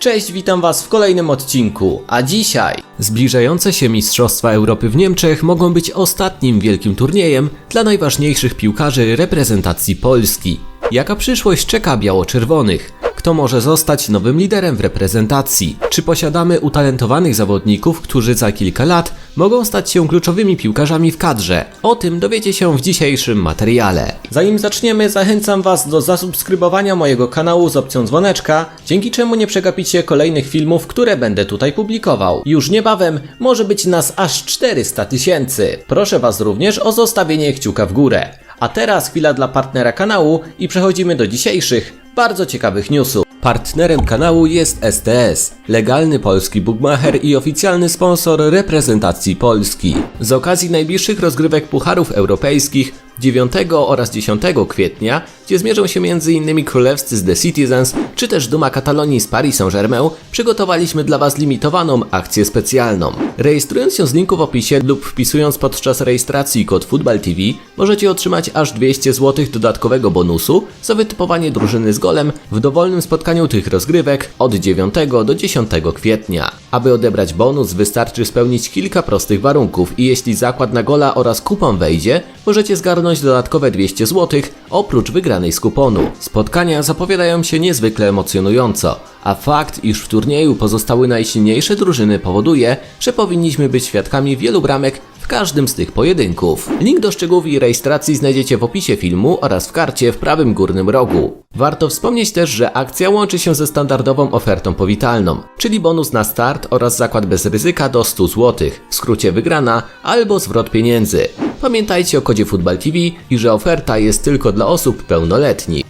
Cześć, witam Was w kolejnym odcinku, a dzisiaj zbliżające się Mistrzostwa Europy w Niemczech mogą być ostatnim wielkim turniejem dla najważniejszych piłkarzy reprezentacji Polski. Jaka przyszłość czeka biało-czerwonych? Kto może zostać nowym liderem w reprezentacji? Czy posiadamy utalentowanych zawodników, którzy za kilka lat mogą stać się kluczowymi piłkarzami w kadrze? O tym dowiecie się w dzisiejszym materiale. Zanim zaczniemy, zachęcam Was do zasubskrybowania mojego kanału z opcją dzwoneczka, dzięki czemu nie przegapicie kolejnych filmów, które będę tutaj publikował. Już niebawem może być nas aż 400 tysięcy. Proszę Was również o zostawienie kciuka w górę. A teraz chwila dla partnera kanału i przechodzimy do dzisiejszych, bardzo ciekawych newsów. Partnerem kanału jest STS, legalny polski bookmacher i oficjalny sponsor reprezentacji Polski. Z okazji najbliższych rozgrywek Pucharów Europejskich 9 oraz 10 kwietnia, gdzie zmierzą się m.in. królewscy z The Citizens, czy też Duma Katalonii z Paris Saint-Germain, przygotowaliśmy dla Was limitowaną akcję specjalną. Rejestrując się z linku w opisie lub wpisując podczas rejestracji kod Football TV, możecie otrzymać aż 200 zł dodatkowego bonusu za wytypowanie drużyny z golem w dowolnym spotkaniu tych rozgrywek od 9 do 10 kwietnia. Aby odebrać bonus wystarczy spełnić kilka prostych warunków i jeśli zakład na gola oraz kupon wejdzie, możecie zgarnąć dodatkowe 200 zł oprócz wygranej z kuponu. Spotkania zapowiadają się niezwykle emocjonująco, a fakt, iż w turnieju pozostały najsilniejsze drużyny powoduje, że powinniśmy być świadkami wielu bramek w każdym z tych pojedynków. Link do szczegółów i rejestracji znajdziecie w opisie filmu oraz w karcie w prawym górnym rogu. Warto wspomnieć też, że akcja łączy się ze standardową ofertą powitalną, czyli bonus na start oraz zakład bez ryzyka do 100 zł, w skrócie wygrana albo zwrot pieniędzy. Pamiętajcie o kodzie Football TV i że oferta jest tylko dla osób pełnoletnich.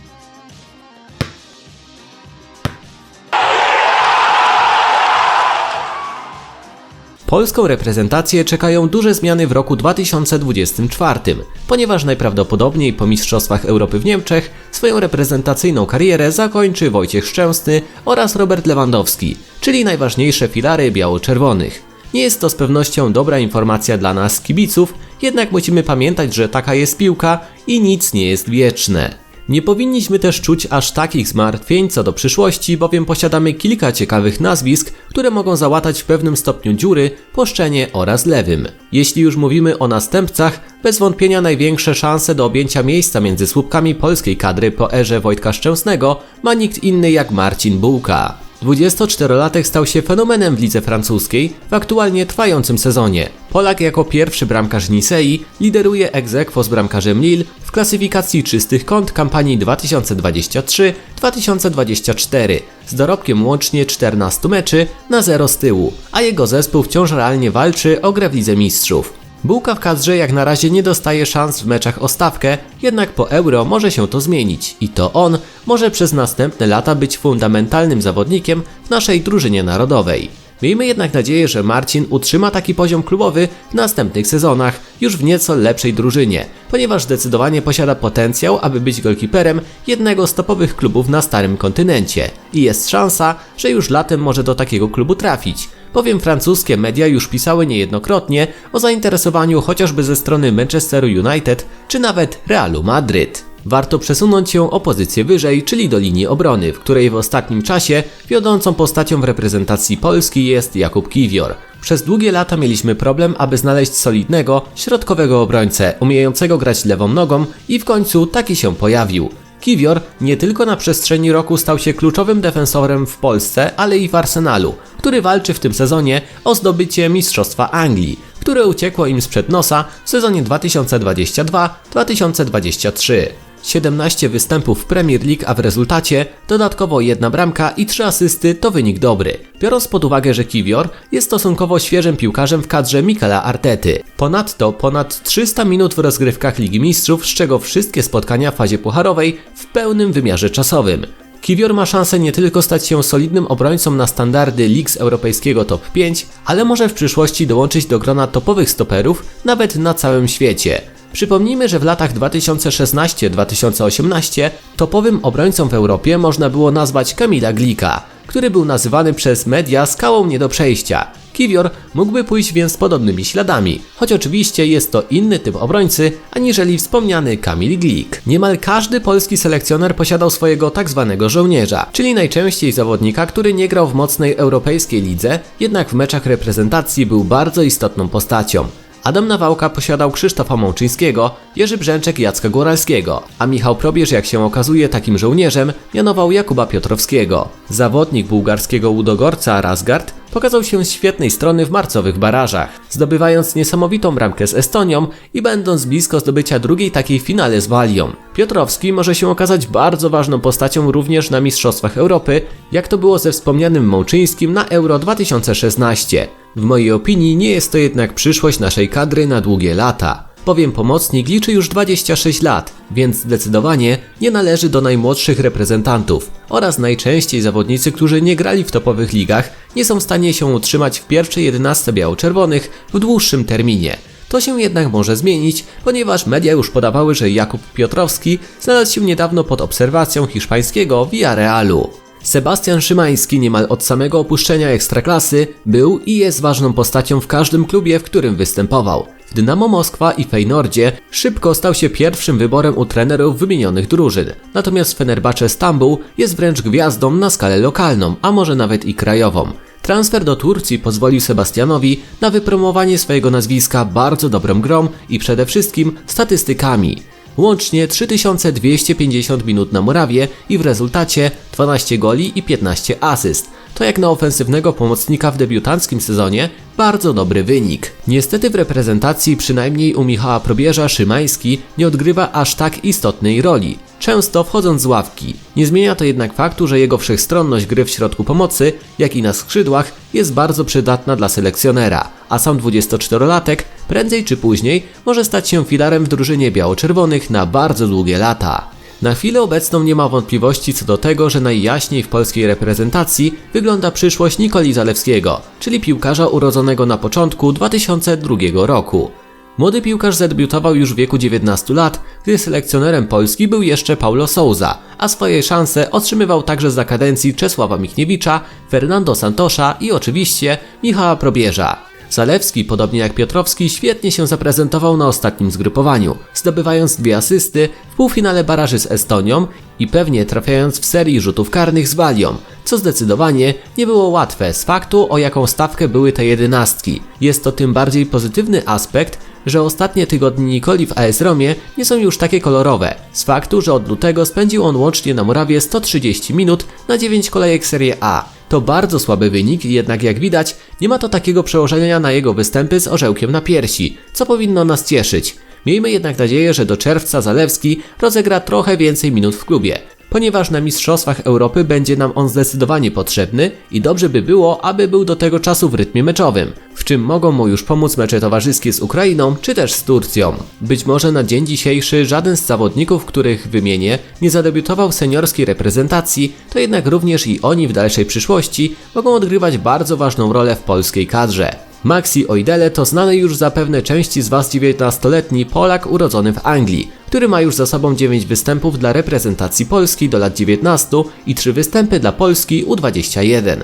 Polską reprezentację czekają duże zmiany w roku 2024, ponieważ najprawdopodobniej po Mistrzostwach Europy w Niemczech swoją reprezentacyjną karierę zakończy Wojciech Szczęsny oraz Robert Lewandowski, czyli najważniejsze filary biało-czerwonych. Nie jest to z pewnością dobra informacja dla nas, kibiców, jednak musimy pamiętać, że taka jest piłka i nic nie jest wieczne. Nie powinniśmy też czuć aż takich zmartwień co do przyszłości, bowiem posiadamy kilka ciekawych nazwisk, które mogą załatać w pewnym stopniu dziury po szczenie oraz lewym. Jeśli już mówimy o następcach, bez wątpienia największe szanse do objęcia miejsca między słupkami polskiej kadry po erze Wojtka Szczęsnego ma nikt inny jak Marcin Bułka. 24-latek stał się fenomenem w lidze francuskiej w aktualnie trwającym sezonie. Polak jako pierwszy bramkarz Nisei lideruje ex z bramkarzem Lille w klasyfikacji czystych kąt kampanii 2023-2024 z dorobkiem łącznie 14 meczy na 0 z tyłu, a jego zespół wciąż realnie walczy o grę w Lidze Mistrzów. Bułka w kadrze jak na razie nie dostaje szans w meczach o stawkę, jednak po euro może się to zmienić. I to on może przez następne lata być fundamentalnym zawodnikiem w naszej drużynie narodowej. Miejmy jednak nadzieję, że Marcin utrzyma taki poziom klubowy w następnych sezonach już w nieco lepszej drużynie, ponieważ zdecydowanie posiada potencjał, aby być golkiperem jednego z topowych klubów na starym kontynencie. I jest szansa, że już latem może do takiego klubu trafić bowiem francuskie media już pisały niejednokrotnie o zainteresowaniu chociażby ze strony Manchesteru United czy nawet Realu Madryt. Warto przesunąć się o pozycję wyżej, czyli do linii obrony, w której w ostatnim czasie wiodącą postacią w reprezentacji Polski jest Jakub Kiwior. Przez długie lata mieliśmy problem, aby znaleźć solidnego, środkowego obrońcę, umiejącego grać lewą nogą i w końcu taki się pojawił. Kiwior nie tylko na przestrzeni roku stał się kluczowym defensorem w Polsce, ale i w Arsenalu, który walczy w tym sezonie o zdobycie Mistrzostwa Anglii, które uciekło im sprzed nosa w sezonie 2022-2023. 17 występów w Premier League, a w rezultacie dodatkowo jedna bramka i trzy asysty to wynik dobry. Biorąc pod uwagę, że Kiwior jest stosunkowo świeżym piłkarzem w kadrze Mikela Artety. Ponadto ponad 300 minut w rozgrywkach Ligi Mistrzów, z czego wszystkie spotkania w fazie pucharowej w pełnym wymiarze czasowym. Kiwior ma szansę nie tylko stać się solidnym obrońcą na standardy lig z europejskiego top 5, ale może w przyszłości dołączyć do grona topowych stoperów nawet na całym świecie. Przypomnijmy, że w latach 2016-2018 topowym obrońcą w Europie można było nazwać Kamila Glika, który był nazywany przez media skałą nie do przejścia. Kiwior mógłby pójść więc podobnymi śladami, choć oczywiście jest to inny typ obrońcy aniżeli wspomniany Kamil Glik. Niemal każdy polski selekcjoner posiadał swojego tak zwanego żołnierza, czyli najczęściej zawodnika, który nie grał w mocnej europejskiej lidze, jednak w meczach reprezentacji był bardzo istotną postacią. Adam Nawałka posiadał Krzysztofa Mączyńskiego, Jerzy Brzęczek Jacka Góralskiego, a Michał Probierz, jak się okazuje, takim żołnierzem mianował Jakuba Piotrowskiego. Zawodnik bułgarskiego Łudogorca Razgard pokazał się z świetnej strony w marcowych barażach, zdobywając niesamowitą bramkę z Estonią i będąc blisko zdobycia drugiej takiej finale z Walią. Piotrowski może się okazać bardzo ważną postacią również na Mistrzostwach Europy, jak to było ze wspomnianym Mączyńskim na Euro 2016. W mojej opinii nie jest to jednak przyszłość naszej kadry na długie lata. Bowiem pomocnik liczy już 26 lat, więc zdecydowanie nie należy do najmłodszych reprezentantów oraz najczęściej zawodnicy, którzy nie grali w topowych ligach, nie są w stanie się utrzymać w pierwszej 11 biało-czerwonych w dłuższym terminie. To się jednak może zmienić, ponieważ media już podawały, że Jakub Piotrowski znalazł się niedawno pod obserwacją hiszpańskiego Villarealu. Sebastian Szymański niemal od samego opuszczenia ekstraklasy był i jest ważną postacią w każdym klubie, w którym występował. W Dynamo Moskwa i Fejnordzie szybko stał się pierwszym wyborem u trenerów wymienionych drużyn. Natomiast Fenerbahce Stambuł jest wręcz gwiazdą na skalę lokalną, a może nawet i krajową. Transfer do Turcji pozwolił Sebastianowi na wypromowanie swojego nazwiska bardzo dobrą grą i przede wszystkim statystykami. Łącznie 3250 minut na murawie i w rezultacie 12 goli i 15 asyst. To jak na ofensywnego pomocnika w debiutanckim sezonie bardzo dobry wynik. Niestety w reprezentacji, przynajmniej u Michała Probierza, Szymański nie odgrywa aż tak istotnej roli, często wchodząc z ławki. Nie zmienia to jednak faktu, że jego wszechstronność gry w środku pomocy, jak i na skrzydłach, jest bardzo przydatna dla selekcjonera, a sam 24-latek prędzej czy później może stać się filarem w drużynie biało-czerwonych na bardzo długie lata. Na chwilę obecną nie ma wątpliwości co do tego, że najjaśniej w polskiej reprezentacji wygląda przyszłość Nikoli Zalewskiego, czyli piłkarza urodzonego na początku 2002 roku. Młody piłkarz zadebiutował już w wieku 19 lat, gdy selekcjonerem Polski był jeszcze Paulo Souza, a swoje szanse otrzymywał także za kadencji Czesława Michniewicza, Fernando Santosza i oczywiście Michała Probierza. Zalewski, podobnie jak Piotrowski, świetnie się zaprezentował na ostatnim zgrupowaniu, zdobywając dwie asysty w półfinale baraży z Estonią i pewnie trafiając w serii rzutów karnych z Walią, co zdecydowanie nie było łatwe z faktu, o jaką stawkę były te jedenastki. Jest to tym bardziej pozytywny aspekt, że ostatnie tygodnie Nikoli w AS Romie nie są już takie kolorowe, z faktu, że od lutego spędził on łącznie na murawie 130 minut na 9 kolejek Serie A. To bardzo słaby wynik, jednak jak widać, nie ma to takiego przełożenia na jego występy z orzełkiem na piersi, co powinno nas cieszyć. Miejmy jednak nadzieję, że do czerwca Zalewski rozegra trochę więcej minut w klubie, ponieważ na Mistrzostwach Europy będzie nam on zdecydowanie potrzebny i dobrze by było, aby był do tego czasu w rytmie meczowym, w czym mogą mu już pomóc mecze towarzyskie z Ukrainą czy też z Turcją. Być może na dzień dzisiejszy żaden z zawodników, których wymienię, nie zadebiutował w seniorskiej reprezentacji, to jednak również i oni w dalszej przyszłości mogą odgrywać bardzo ważną rolę w polskiej kadrze. Maxi Oidele to znany już zapewne części z Was 19-letni Polak urodzony w Anglii, który ma już za sobą 9 występów dla reprezentacji Polski do lat 19 i 3 występy dla Polski U21.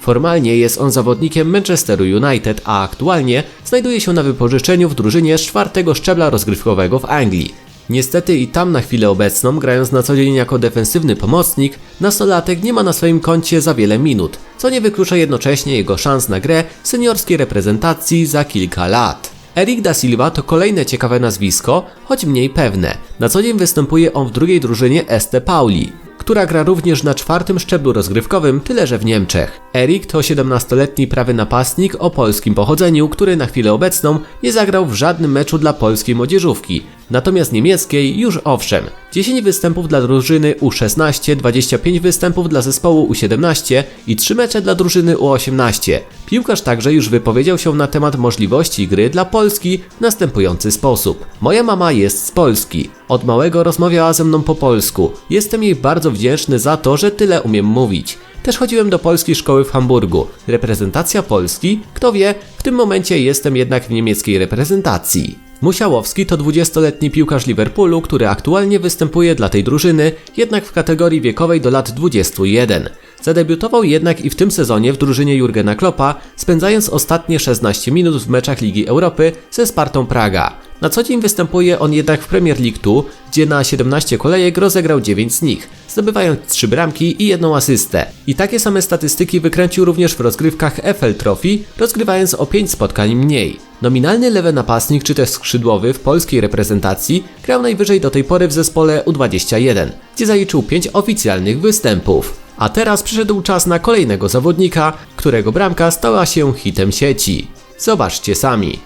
Formalnie jest on zawodnikiem Manchesteru United, a aktualnie znajduje się na wypożyczeniu w drużynie z czwartego szczebla rozgrywkowego w Anglii. Niestety i tam na chwilę obecną, grając na co dzień jako defensywny pomocnik, nastolatek nie ma na swoim koncie za wiele minut, co nie wyklucza jednocześnie jego szans na grę w seniorskiej reprezentacji za kilka lat. Eric da Silva to kolejne ciekawe nazwisko, choć mniej pewne. Na co dzień występuje on w drugiej drużynie Este Pauli, która gra również na czwartym szczeblu rozgrywkowym, tyle że w Niemczech. Erik to 17-letni prawy napastnik o polskim pochodzeniu, który na chwilę obecną nie zagrał w żadnym meczu dla polskiej młodzieżówki. Natomiast niemieckiej już owszem. 10 występów dla drużyny U16, 25 występów dla zespołu U17 i 3 mecze dla drużyny U18. Piłkarz także już wypowiedział się na temat możliwości gry dla Polski w następujący sposób. Moja mama jest z Polski. Od małego rozmawiała ze mną po polsku. Jestem jej bardzo wdzięczny za to, że tyle umiem mówić. Też chodziłem do polskiej szkoły w Hamburgu. Reprezentacja Polski? Kto wie, w tym momencie jestem jednak w niemieckiej reprezentacji. Musiałowski to 20-letni piłkarz Liverpoolu, który aktualnie występuje dla tej drużyny, jednak w kategorii wiekowej do lat 21. Zadebiutował jednak i w tym sezonie w drużynie Jurgena Kloppa, spędzając ostatnie 16 minut w meczach Ligi Europy ze Spartą Praga. Na co dzień występuje on jednak w Premier League 2, gdzie na 17 kolejek rozegrał 9 z nich, zdobywając 3 bramki i jedną asystę. I takie same statystyki wykręcił również w rozgrywkach FL Trophy, rozgrywając o 5 spotkań mniej. Nominalny lewy napastnik czy też skrzydłowy w polskiej reprezentacji grał najwyżej do tej pory w zespole U21, gdzie zaliczył 5 oficjalnych występów. A teraz przyszedł czas na kolejnego zawodnika, którego bramka stała się hitem sieci. Zobaczcie sami.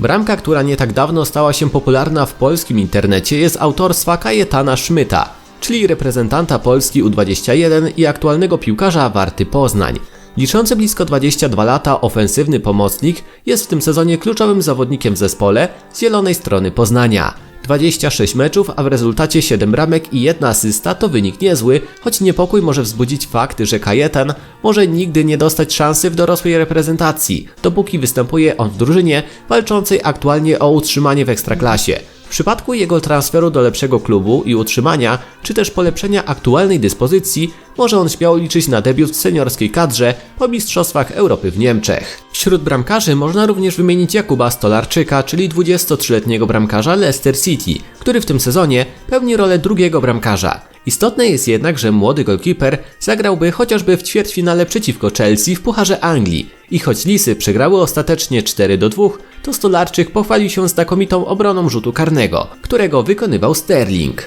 Bramka, która nie tak dawno stała się popularna w polskim internecie, jest autorstwa Kajetana Szmyta, czyli reprezentanta Polski U21 i aktualnego piłkarza Warty Poznań. Liczący blisko 22 lata ofensywny pomocnik jest w tym sezonie kluczowym zawodnikiem w zespole z zielonej strony Poznania. 26 meczów, a w rezultacie 7 bramek i 1 asysta to wynik niezły, choć niepokój może wzbudzić fakt, że Kajetan może nigdy nie dostać szansy w dorosłej reprezentacji, dopóki występuje on w drużynie walczącej aktualnie o utrzymanie w ekstraklasie. Przypadku jego transferu do lepszego klubu i utrzymania, czy też polepszenia aktualnej dyspozycji, może on śmiało liczyć na debiut w seniorskiej kadrze po Mistrzostwach Europy w Niemczech. Wśród bramkarzy można również wymienić Jakuba Stolarczyka, czyli 23-letniego bramkarza Leicester City, który w tym sezonie pełni rolę drugiego bramkarza. Istotne jest jednak, że młody golkiper zagrałby chociażby w ćwierćfinale przeciwko Chelsea w Pucharze Anglii i choć Lisy przegrały ostatecznie 4 do 2, to Stolarczyk pochwalił się znakomitą obroną rzutu karnego, którego wykonywał Sterling.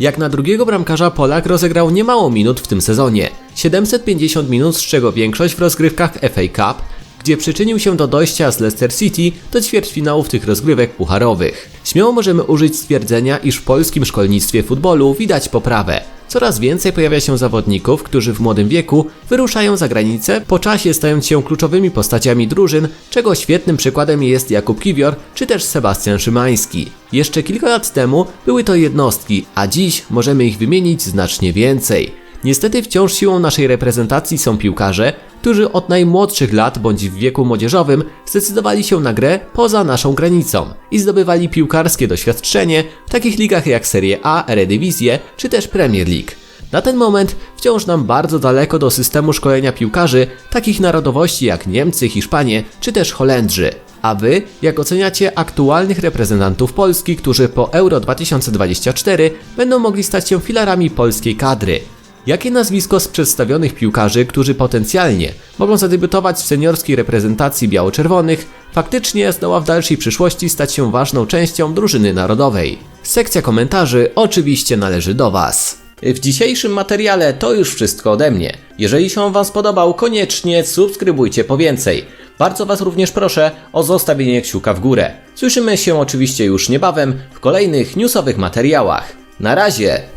Jak na drugiego bramkarza Polak rozegrał niemało minut w tym sezonie. 750 minut, z czego większość w rozgrywkach FA Cup, gdzie przyczynił się do dojścia z Leicester City do ćwierćfinałów tych rozgrywek pucharowych. Śmiało możemy użyć stwierdzenia, iż w polskim szkolnictwie futbolu widać poprawę. Coraz więcej pojawia się zawodników, którzy w młodym wieku wyruszają za granicę, po czasie stając się kluczowymi postaciami drużyn, czego świetnym przykładem jest Jakub Kiwior czy też Sebastian Szymański. Jeszcze kilka lat temu były to jednostki, a dziś możemy ich wymienić znacznie więcej. Niestety wciąż siłą naszej reprezentacji są piłkarze, którzy od najmłodszych lat bądź w wieku młodzieżowym zdecydowali się na grę poza naszą granicą i zdobywali piłkarskie doświadczenie w takich ligach jak Serie A, Eredivisie czy też Premier League. Na ten moment wciąż nam bardzo daleko do systemu szkolenia piłkarzy takich narodowości jak Niemcy, Hiszpanie czy też Holendrzy. A wy, jak oceniacie aktualnych reprezentantów Polski, którzy po Euro 2024 będą mogli stać się filarami polskiej kadry? Jakie nazwisko z przedstawionych piłkarzy, którzy potencjalnie mogą zadebiutować w seniorskiej reprezentacji biało-czerwonych, faktycznie zdoła w dalszej przyszłości stać się ważną częścią drużyny narodowej? Sekcja komentarzy oczywiście należy do Was. W dzisiejszym materiale to już wszystko ode mnie. Jeżeli się Wam spodobał, koniecznie subskrybujcie po więcej. Bardzo Was również proszę o zostawienie kciuka w górę. Słyszymy się oczywiście już niebawem w kolejnych newsowych materiałach. Na razie!